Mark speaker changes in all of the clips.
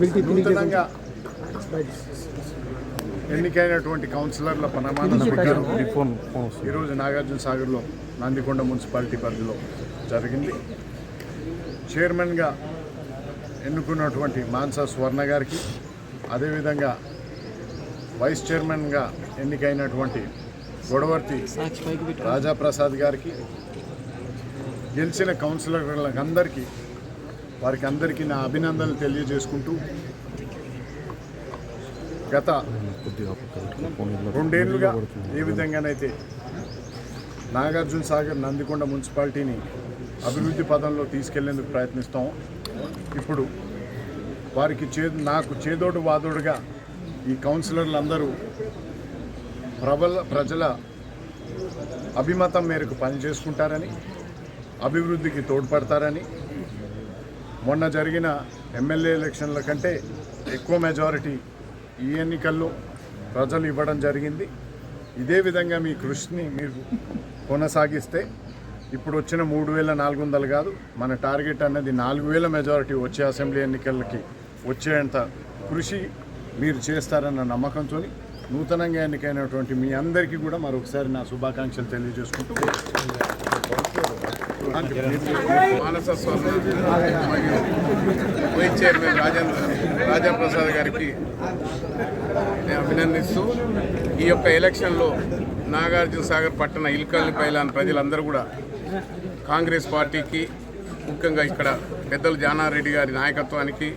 Speaker 1: నూతనంగా ఎన్నికైనటువంటి కౌన్సిలర్ల ప్రమాణ ఈరోజు నాగార్జున సాగర్లో నందికొండ మున్సిపాలిటీ పరిధిలో జరిగింది. చైర్మన్గా ఎన్నుకున్నటువంటి మాన్సా స్వర్ణ గారికి అదేవిధంగా వైస్ చైర్మన్గా ఎన్నికైనటువంటి గొడవర్తి రాజాప్రసాద్ గారికి గెలిచిన కౌన్సిలర్లందరికీ వారికి అందరికీ నా అభినందనలు తెలియజేసుకుంటూ గత రెండేళ్ళుగా ఏ విధంగానైతే నాగార్జున సాగర్ నందికొండ మున్సిపాలిటీని అభివృద్ధి పదంలో తీసుకెళ్ళేందుకు ప్రయత్నిస్తాం. ఇప్పుడు వారికి చే నాకు చేదోడు వాదోడుగా ఈ కౌన్సిలర్లందరూ ప్రబల ప్రజల అభిమతం మేరకు పనిచేసుకుంటారని అభివృద్ధికి తోడ్పడతారని మొన్న జరిగిన ఎమ్మెల్యే ఎలక్షన్ల కంటే ఎక్కువ మెజారిటీ ఈ ఎన్నికల్లో ప్రజలు ఇవ్వడం జరిగింది. ఇదే విధంగా మీ కృషిని మీరు కొనసాగిస్తే ఇప్పుడు వచ్చిన మూడు వేల నాలుగు వందలు కాదు మన టార్గెట్ అన్నది నాలుగు వేల మెజారిటీ వచ్చే అసెంబ్లీ ఎన్నికలకి వచ్చేంత కృషి మీరు చేస్తారన్న నమ్మకంతో నూతనంగా ఎన్నికైనటువంటి మీ అందరికీ కూడా మరొకసారి నా శుభాకాంక్షలు తెలియజేసుకుంటూ
Speaker 2: మానస మరియు వైస్ చైర్మన్ రాజేంద్ర రాజాప్రసాద్ గారికి నేను అభినందిస్తూ ఈ యొక్క ఎలక్షన్లో నాగార్జున సాగర్ పట్టణ ఇల్కల్ని పైలాన్ ప్రజలందరూ కూడా కాంగ్రెస్ పార్టీకి ముఖ్యంగా ఇక్కడ పెద్దలు జానారెడ్డి గారి నాయకత్వానికి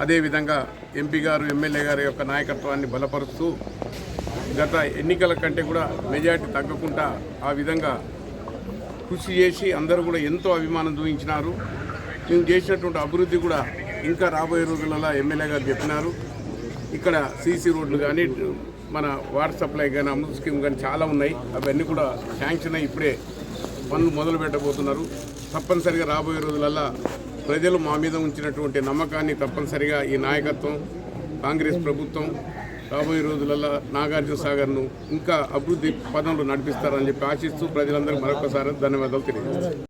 Speaker 2: అదేవిధంగా ఎంపీ గారు ఎమ్మెల్యే గారి యొక్క నాయకత్వాన్ని బలపరుస్తూ గత ఎన్నికల కంటే కూడా మెజార్టీ తగ్గకుండా ఆ విధంగా కృషి చేసి అందరూ కూడా ఎంతో అభిమానం చూపించినారు మేము చేసినటువంటి అభివృద్ధి కూడా ఇంకా రాబోయే రోజులలో ఎమ్మెల్యే గారు చెప్పినారు. ఇక్కడ సీసీ రోడ్లు కానీ మన వాటర్ సప్లై కానీ అమృత్ స్కీమ్ కానీ చాలా ఉన్నాయి. అవన్నీ కూడా శాంక్షన్ అయ్యి ఇప్పుడే పనులు మొదలు పెట్టబోతున్నారు తప్పనిసరిగా రాబోయే రోజులల్లో ప్రజలు మా మీద ఉంచినటువంటి నమ్మకాన్ని తప్పనిసరిగా ఈ నాయకత్వం కాంగ్రెస్ ప్రభుత్వం రాబోయే రోజులలో నాగార్జున సాగర్ను ఇంకా అభివృద్ధి పదంలో నడిపిస్తారని చెప్పి ఆశిస్తూ ప్రజలందరికీ మరొకసారి ధన్యవాదాలు తెలియజేస్తాను